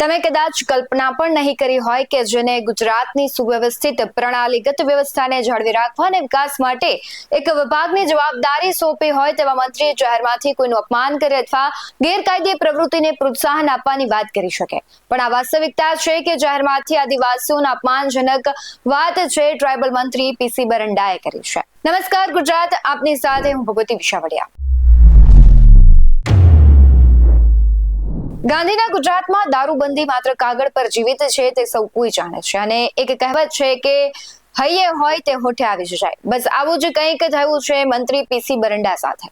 તમે કદાચ કલ્પના પણ નહીં કરી હોય કે જેને ગુજરાતની સુવ્યવસ્થિત પ્રણાલીગત વ્યવસ્થાને જાળવી રાખવા અને વિકાસ માટે એક વિભાગની જવાબદારી સોંપી હોય તેવા મંત્રીએ જાહેરમાંથી કોઈનું અપમાન કરે અથવા ગેરકાયદે પ્રવૃત્તિને પ્રોત્સાહન આપવાની વાત કરી શકે. પણ આ વાસ્તવિકતા છે કે જાહેરમાંથી આદિવાસીઓના અપમાનજનક વાત છે, ટ્રાઇબલ મંત્રી પીસી બરંડાએ કરી છે. નમસ્કાર, ગુજરાત આપની સાથે, હું ભગવતી વિશાવડિયા. ગાંધીના ગુજરાતમાં દારૂબંધી માત્ર કાગળ પર જીવિત છે, તે સૌ કોઈ જાણે છે. અને એક કહેવત છે કે, હૈયે હોય તે હોઠે આવી જાય બસ આવું જ કંઈક થયું છે મંત્રી પીસી બરંડા સાથે.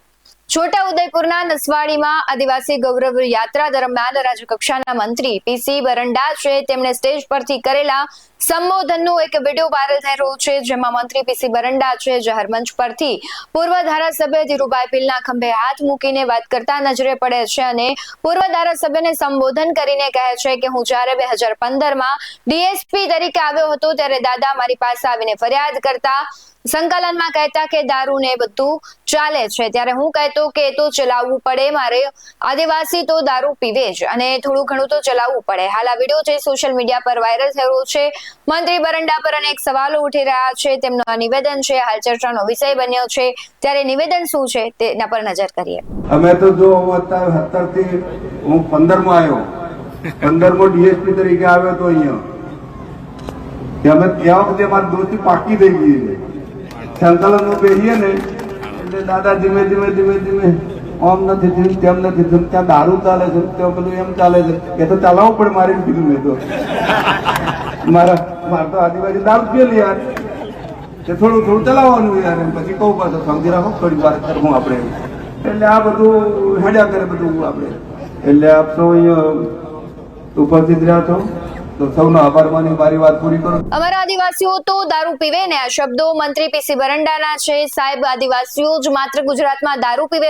છોટા ઉદયપુરના નસવાડીમાં આદિવાસી ગૌરવ યાત્રા દરમિયાન રાજ્યકક્ષાના મંત્રી પીસી બરંડા છે. તેમણે સ્ટેજ પરથી કરેલા સંબોધનનું એક વીડિયો વાયરલ થઈ રહ્યું છે, જેમાં મંત્રી પીસી બરંડા છે, જાહેર મંચ પરથી. પૂર્વ ધારાસભ્ય ધીરુભાઈ પિલના ખંભે હાથ મૂકીને વાત કરતા નજરે પડે છે અને પૂર્વ ધારાસભ્યને સંબોધન કરીને કહે છે કે, હું જ્યારે બે હજાર પંદરમાં ડીએસપી તરીકે આવ્યો હતો, ત્યારે દાદા મારી પાસે આવીને ફરિયાદ કરતા, સંકલનમાં કહેતા કે દારૂ ને બધું ચાલે છે. ત્યારે હું કહેતો કે તો ચલાવવું પડે મારે. આદિવાસી તો દારૂ પીવે જ. અને થોડું ઘણું તો ચલાવવું પડે. હાલ આ વીડિયો છે સોશિયલ મીડિયા પર વાયરલ થયો છે મંત્રી બરંડા પર અનેક સવાલો ઉઠી રહ્યા છે. તેમનું આ નિવેદન છે, હાલ ચર્ચાનો વિષય બન્યો છે. ત્યારે નિવેદન શું છે તેના પર નજર કરીએ. અમે તો જો હું અત્યારે સત્તરથી હું પંદરમો આવ્યો. પંદરમો ડીએસપી તરીકે આવ્યો તો અહીંયા. અમે ત્યાં વખતે મારી દોસ્તી પાકી થઈ ગઈ છે. સંકલનમાં બેસીએ ને, એટલે દાદા ધીમે ધીમે ધીમે ધીમે આમ નથી થયું, તેમ નથી થયું. ત્યાં દારૂ ચાલે છે, ત્યાં બધું એમ ચાલે છે. એ તો ચલાવવું પડે મારે કીધું મેં તો. મારા મારે તો આદિવાસી દારૂ પીએલી યાર. તે થોડું થોડું ચલાવવાનું યાર. પછી કહું પાછો, સમજી રાખો થોડી વાર કરવું આપણે. એટલે આ બધું હેડ્યા કરે બધું આપણે. એટલે આપ અહીંયા ઉપસ્થિત રહ્યા છો. દારૂ પીવે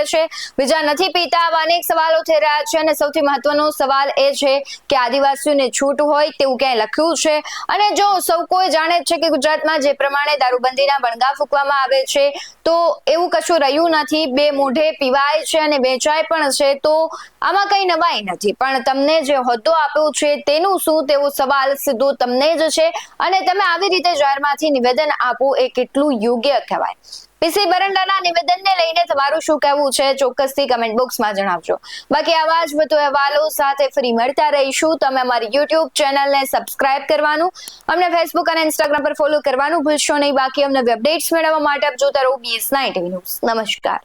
છે. બીજા નથી પીતા. અનેક સવાલો થઈ રહ્યા છે અને સૌથી મહત્વનો સવાલ એ છે કે આદિવાસીઓને છૂટ હોય તેવું ક્યાંય લખ્યું છે? અને જો સૌ કોઈ જાણે છે કે ગુજરાતમાં જે પ્રમાણે દારૂબંધીના બણગા ફૂંકવામાં આવે છે, તો એવું કશું રહ્યું નથી. બે મોઢે પીવાય છે અને વેચાય પણ છે. તો આમાં કઈ નવાઈ નથી. પણ તમને જે હોદ્દો આપ્યો છે તેનું શું તેવો સવાલ સીધો તમને જ છે. અને તમે આવી રીતે જાહેરમાંથી નિવેદન આપો એ કેટલું યોગ્ય કહેવાય. પીસી બરંડાના નિવેદનને લઈને તમારું શું કહેવું છે ચોક્કસથી કમેન્ટ બોક્સમાં જણાવજો. બાકી આવા જ વધુ અહેવાલો સાથે ફરી મળતા રહીશું. તમે અમારી યુટ્યુબ ચેનલને સબસ્ક્રાઇબ કરવાનું, અમને ફેસબુક અને ઇન્સ્ટાગ્રામ પર ફોલો કરવાનું ભૂલશો નહીં. બાકી અમને અપડેટ્સ મેળવવા માટે આપ જોતા રહો બીએસ નાઇન ન્યૂઝ નમસ્કાર.